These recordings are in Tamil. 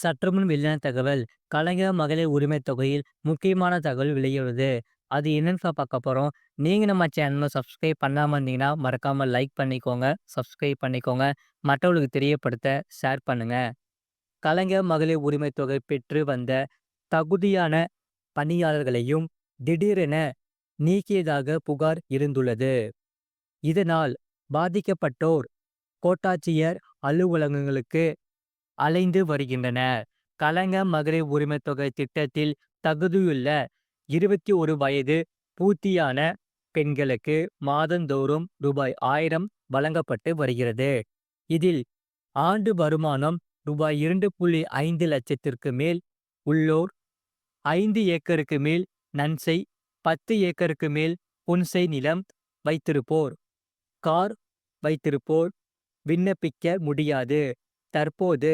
சற்றுமுன் வெளியான தகவல் கலைஞர் மகளிர் உரிமை தொகையில் முக்கியமான தகவல் வெளியுள்ளது அது என்னன்னு பார்க்க போகிறோம் நீங்கள் நம்ம சேனலை சப்ஸ்கிரைப் பண்ணாமல் இருந்தீங்கன்னா மறக்காமல் லைக் பண்ணிக்கோங்க சப்ஸ்கிரைப் பண்ணிக்கோங்க. மற்றவர்களுக்கு தெரியப்படுத்த ஷேர் பண்ணுங்க. கலைஞர் மகளிர் உரிமை தொகை பெற்று வந்த தகுதியான பணியாளர்களையும் திடீரென நீக்கியதாக புகார் இருந்துள்ளது. இதனால் பாதிக்கப்பட்டோர் கோட்டாட்சியர் அலுவலகங்களுக்கு அலைந்து வருகின்றன. கலங்க மகளிர் உரிமை தொகை திட்டத்தில் தகுதியுள்ள இருபத்தி ஒரு வயது பூர்த்தியான பெண்களுக்கு மாதந்தோறும் ரூபாய் ஆயிரம் வழங்கப்பட்டு வருகிறது. இதில் ஆண்டு வருமானம் ரூபாய் இரண்டு புள்ளி ஐந்து லட்சத்திற்கு மேல் உள்ளோர் ஐந்து ஏக்கருக்கு மேல் நன்சை பத்து ஏக்கருக்கு மேல் புன்சை நிலம் வைத்திருப்போர். கார் வைத்திருப்போர் விண்ணப்பிக்க முடியாது. தற்போது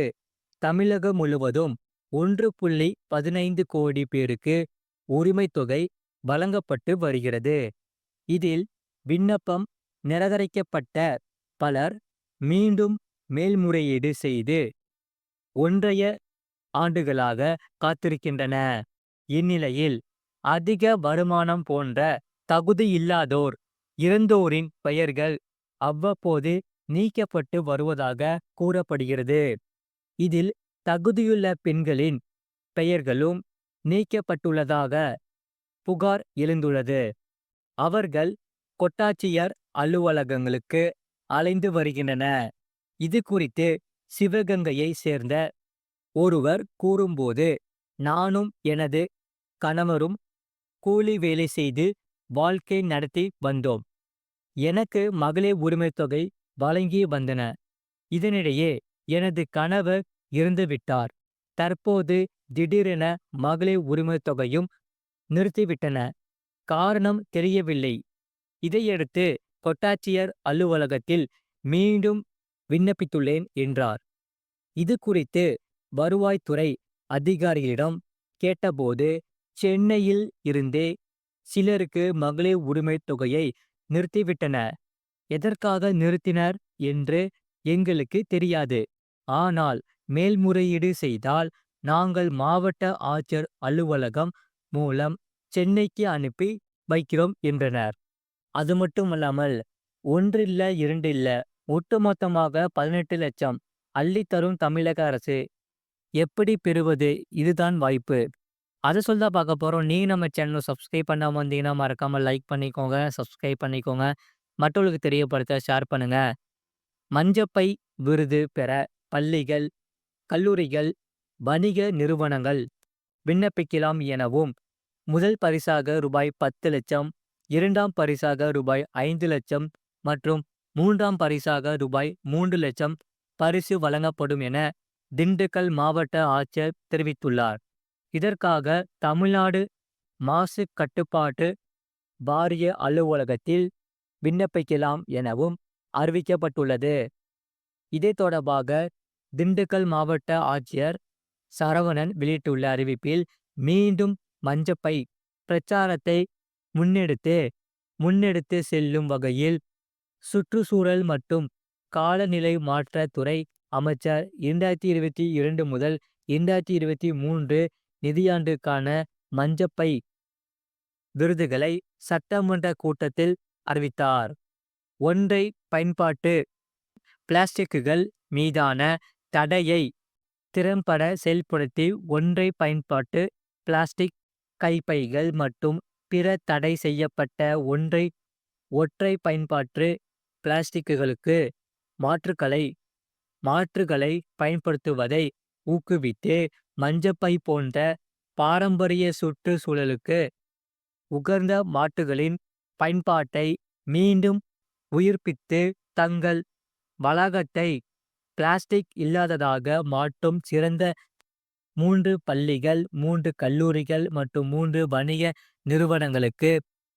தமிழகம் முழுவதும் ஒன்று புள்ளி பதினைந்து கோடி பேருக்கு உரிமைத் தொகை வழங்கப்பட்டு வருகிறது. இதில் விண்ணப்பம் நிராகரிக்கப்பட்ட பலர் மீண்டும் மேல்முறையீடு செய்து ஒன்றைய ஆண்டுகளாக காத்திருக்கின்றன. இந்நிலையில் அதிக வருமானம் போன்ற தகுதியில்லாதோர் இறந்தோரின் பெயர்கள் அவ்வப்போது நீக்கப்பட்டு வருவதாக கூறப்படுகிறது. இதில் தகுதியுள்ள பெண்களின் பெயர்களும் நீக்கப்பட்டுள்ளதாக புகார் எழுந்துள்ளது. அவர்கள் கொட்டாட்சியர் அலுவலகங்களுக்கு அலைந்து வருகின்றன இது குறித்து சிவகங்கையை சேர்ந்த ஒருவர் கூறும்போது நானும் எனது கணவரும் கூலி வேலை செய்து வாழ்க்கை நடத்தி வந்தோம். எனக்கு மகளிர் உரிமைத் தொகை வழங்கி வந்தன. இதனிடையே எனது கணவர் இறந்துவிட்டார். தற்போது திடீரென மகளிர் உரிமைத் தொகையும் நிறுத்திவிட்டன. காரணம் தெரியவில்லை. இதையடுத்து கொட்டாட்சியர் அலுவலகத்தில் மீண்டும் விண்ணப்பித்துள்ளேன் என்றார். இது குறித்து வருவாய்த்துறை அதிகாரிகளிடம் கேட்டபோது சென்னையில் இருந்தே சிலருக்கு மகளிர் உரிமைத் தொகையை நிறுத்திவிட்டன. எதற்காக நிறுத்தினர் என்று எங்களுக்கு தெரியாது. ஆனால் மேல்முறையீடு செய்தால் நாங்கள் மாவட்ட ஆட்சியர் அலுவலகம் மூலம் சென்னைக்கு அனுப்பி வைக்கிறோம் என்றனர். அது மட்டுமல்லாமல் ஒன்றில்ல இரண்டில்ல ஒட்டுமொத்தமாக பதினெட்டு லட்சம் அள்ளித்தரும் தமிழக அரசு எப்படி பெறுவது? இதுதான் வாய்ப்பு. அதை சொல்ல பார்க்க போகிறோம் நீ நம்ம சேனலை சப்ஸ்கிரைப் பண்ணாமல் வந்தீங்கன்னா மறக்காமல் லைக் பண்ணிக்கோங்க சப்ஸ்கிரைப் பண்ணிக்கோங்க. மற்றவர்களுக்கு தெரியப்படுத்த ஷேர் பண்ணுங்க. மஞ்சப்பை விருது பெற பள்ளிகள் கல்லூரிகள் வணிக நிறுவனங்கள் விண்ணப்பிக்கலாம் எனவும் முதல் பரிசாக ரூபாய் பத்து லட்சம் இரண்டாம் பரிசாக ரூபாய் ஐந்து லட்சம் மற்றும் மூன்றாம் பரிசாக ரூபாய் மூன்று லட்சம் பரிசு வழங்கப்படும் என திண்டுக்கல் மாவட்ட ஆட்சியர் தெரிவித்துள்ளார். இதற்காக தமிழ்நாடு மாசு கட்டுப்பாட்டு வாரிய அலுவலகத்தில் விண்ணப்பிக்கலாம் எனவும் அறிவிக்கப்பட்டுள்ளது. இதே தொடர்பாக திண்டுக்கல் மாவட்ட ஆட்சியர் சரவணன் வெளியிட்டுள்ள அறிவிப்பில் மீண்டும் மஞ்சப்பை பிரச்சாரத்தை முன்னெடுத்து முன்னெடுத்து செல்லும் வகையில் சுற்றுச்சூழல் மற்றும் காலநிலை மாற்ற துறை அமைச்சர் இரண்டாயிரத்தி இருபத்தி இரண்டு முதல் இரண்டாயிரத்தி இருபத்தி மூன்று நிதியாண்டுக்கான மஞ்சப்பை விருதுகளை சட்டமன்ற கூட்டத்தில் அறிவித்தார். ஒன்றை பயன்பாட்டு பிளாஸ்டிக்குகள் மீதான தடையை திறம்பட செயல்படுத்தி ஒன்றை பயன்பாட்டு பிளாஸ்டிக் கைப்பைகள் மற்றும் பிற தடை செய்யப்பட்ட ஒன்றை ஒற்றை பயன்பாட்டு பிளாஸ்டிக்குகளுக்கு மாற்றுகளை மாற்றுகளை பயன்படுத்துவதை ஊக்குவித்து மஞ்சப்பை போன்ற பாரம்பரிய சுற்றுச்சூழலுக்கு உகந்த மாட்டுகளின் பயன்பாட்டை மீண்டும் உயிர்ப்பித்து தங்கள் வளாகத்தை பிளாஸ்டிக் இல்லாததாக மாற்றும் சிறந்த மூன்று பள்ளிகள் மூன்று கல்லூரிகள் மற்றும் மூன்று வணிக நிறுவனங்களுக்கு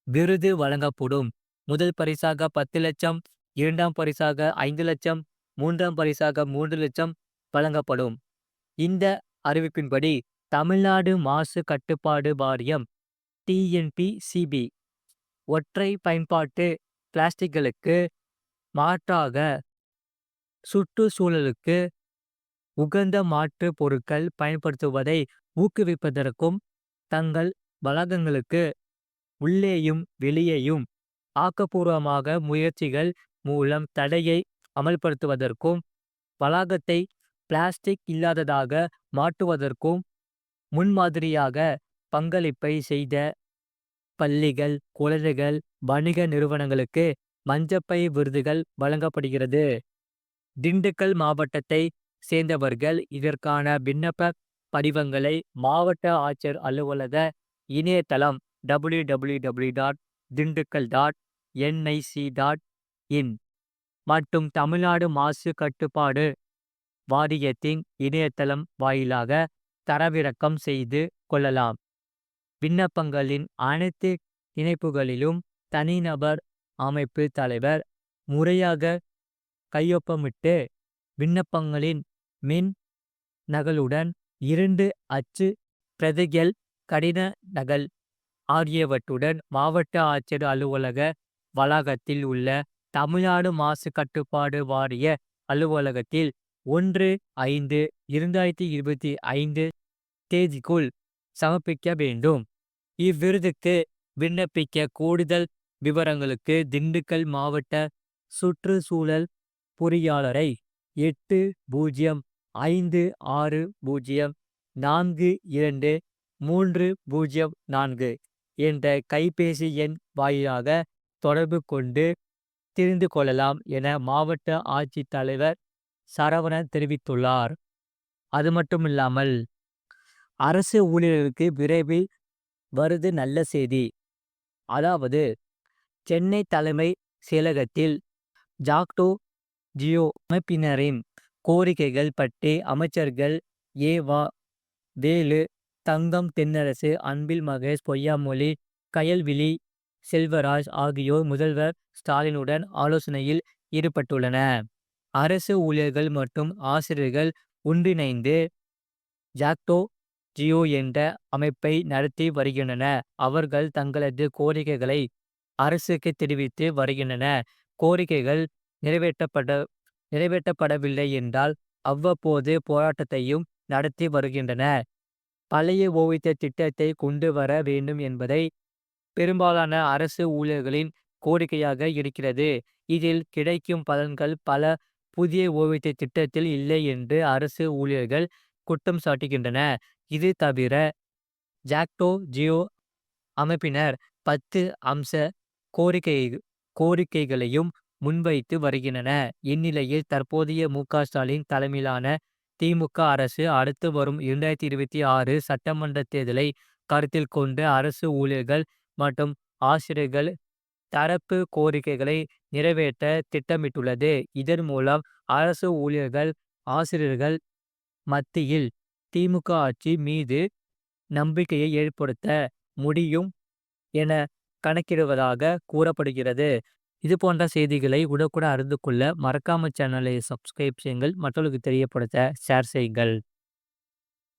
விருது வழங்கப்படும். முதல் பரிசாக பத்து லட்சம் இரண்டாம் பரிசாக ஐந்து லட்சம் மூன்றாம் பரிசாக மூன்று லட்சம் வழங்கப்படும். இந்த அறிவிப்பின்படி தமிழ்நாடு மாசு கட்டுப்பாடு வாரியம் டிஎன்பிசிபி ஒற்றை பயன்பாட்டு பிளாஸ்டிக்களுக்கு மாற்றாக சுற்றுச்சூழலுக்கு உகந்த மாற்று பொருட்கள் பயன்படுத்துவதை ஊக்குவிப்பதற்கும் தங்கள் வளாகங்களுக்கு உள்ளேயும் வெளியேயும் ஆக்கப்பூர்வமாக முயற்சிகள் மூலம் தடையை அமல்படுத்துவதற்கும் வளாகத்தை பிளாஸ்டிக் இல்லாததாக மாற்றுவதற்கும் முன்மாதிரியாக பங்களிப்பை செய்த பள்ளிகள் குழந்தைகள் வணிக நிறுவனங்களுக்கு மஞ்சப்பை விருதுகள் வழங்கப்படுகிறது. திண்டுக்கல் மாவட்டத்தை சேர்ந்தவர்கள் இதற்கான விண்ணப்ப படிவங்களை மாவட்ட ஆட்சியர் அலுவலக இணையதளம் W W W dot Dindigul dot NIC dot in மற்றும் தமிழ்நாடு மாசு கட்டுப்பாடு வாரியத்தின் இணையதளம் வாயிலாக தரவிறக்கம் செய்து கொள்ளலாம். விண்ணப்பங்களின் அனைத்து இணைப்புகளிலும் தனிநபர் அமைப்பு தலைவர் முறையாக கையொப்பமிட்டு விண்ணப்பங்களின் மின் நகலுடன் இரண்டு அச்சு பிரதிகள் கடின நகல் ஆகியவற்றுடன் மாவட்ட ஆட்சியர் அலுவலக வளாகத்தில் உள்ள தமிழ்நாடு மாசு கட்டுப்பாடு வாரிய அலுவலகத்தில் ஒன்று ஐந்து இரண்டாயிரத்தி இருபத்தி ஐந்து தேதிக்குள் சமர்ப்பிக்க வேண்டும். இவ்விருதுக்கு விண்ணப்பிக்க கூடுதல் விவரங்களுக்கு திண்டுக்கல் மாவட்ட சுற்றுச்சூழல் பொறியாளரை எட்டு பூஜ்ஜியம் ஐந்து ஆறு பூஜ்ஜியம் நான்கு இரண்டு மூன்று பூஜ்ஜியம் நான்கு என்ற கைபேசி எண் வாயிலாக தொடர்பு கொண்டு தெரிந்து கொள்ளலாம் என மாவட்ட ஆட்சித்தலைவர் சரவணன் தெரிவித்துள்ளார். அது மட்டும் இல்லாமல் அரசு ஊழியர்களுக்கு விரைவில் வருது நல்ல செய்தி. அதாவது சென்னை தலைமை செயலகத்தில் ஜாக்டோ ஜியோ அமைப்பினரின் கோரிக்கைகள் பற்றி அமைச்சர்கள் ஏ. வா. வேலு தங்கம் தென்னரசு அன்பில் மகேஷ் பொய்யாமொழி கயல்விழி செல்வராஜ் ஆகியோர் முதல்வர் ஸ்டாலினுடன் ஆலோசனையில் ஈடுபட்டுள்ளன. அரசு ஊழியர்கள் மற்றும் ஆசிரியர்கள் ஒன்றிணைந்து ஜாக்டோ ஜியோ என்ற அமைப்பை நடத்தி வருகின்றன. அவர்கள் தங்களது கோரிக்கைகளை அரசுக்கு தெரிவித்து வருகின்றன. கோரிக்கைகள் நிறைவேற்றப்பட நிறைவேற்றப்படவில்லை என்றால் அவ்வப்போது போராட்டத்தையும் நடத்தி வருகின்றன. பழைய ஓய்வூதிய திட்டத்தை கொண்டு வர வேண்டும் என்பதை பெரும்பாலான அரசு ஊழியர்களின் கோரிக்கையாக இருக்கிறது. இதில் கிடைக்கும் பலன்கள் பல புதிய ஓய்வூதிய திட்டத்தில் இல்லை என்று அரசு ஊழியர்கள் குற்றம் சாட்டுகின்றன. இது தவிர ஜாக்டோ ஜியோ அமைப்பினர் பத்து அம்ச கோரிக்கை கோரிக்கைகளையும் முன்வைத்து வருகின்றன. இந்நிலையில் தற்போதைய மு. க. ஸ்டாலின் தலைமையிலான திமுக அரசு அடுத்து வரும் இரண்டாயிரத்தி இருபத்தி ஆறு சட்டமன்ற தேர்தலை கருத்தில் கொண்டு அரசு ஊழியர்கள் மற்றும் ஆசிரியர்கள் தரப்பு கோரிக்கைகளை நிறைவேற்ற திட்டமிட்டுள்ளது. இதன் மூலம் அரசு ஊழியர்கள் ஆசிரியர்கள் மத்தியில் திமுக ஆட்சி மீது நம்பிக்கையை ஏற்படுத்த முடியும் என கணக்கிடுவதாக கூறப்படுகிறது. இது போன்ற செய்திகளை உடனுக்குடன் அறிந்து கொள்ள மறக்காம சேனலை சப்ஸ்கிரைப் செய்யுங்கள். மற்றவர்களுக்கு தெரியப்படுத்த ஷேர் செய்யுங்கள்.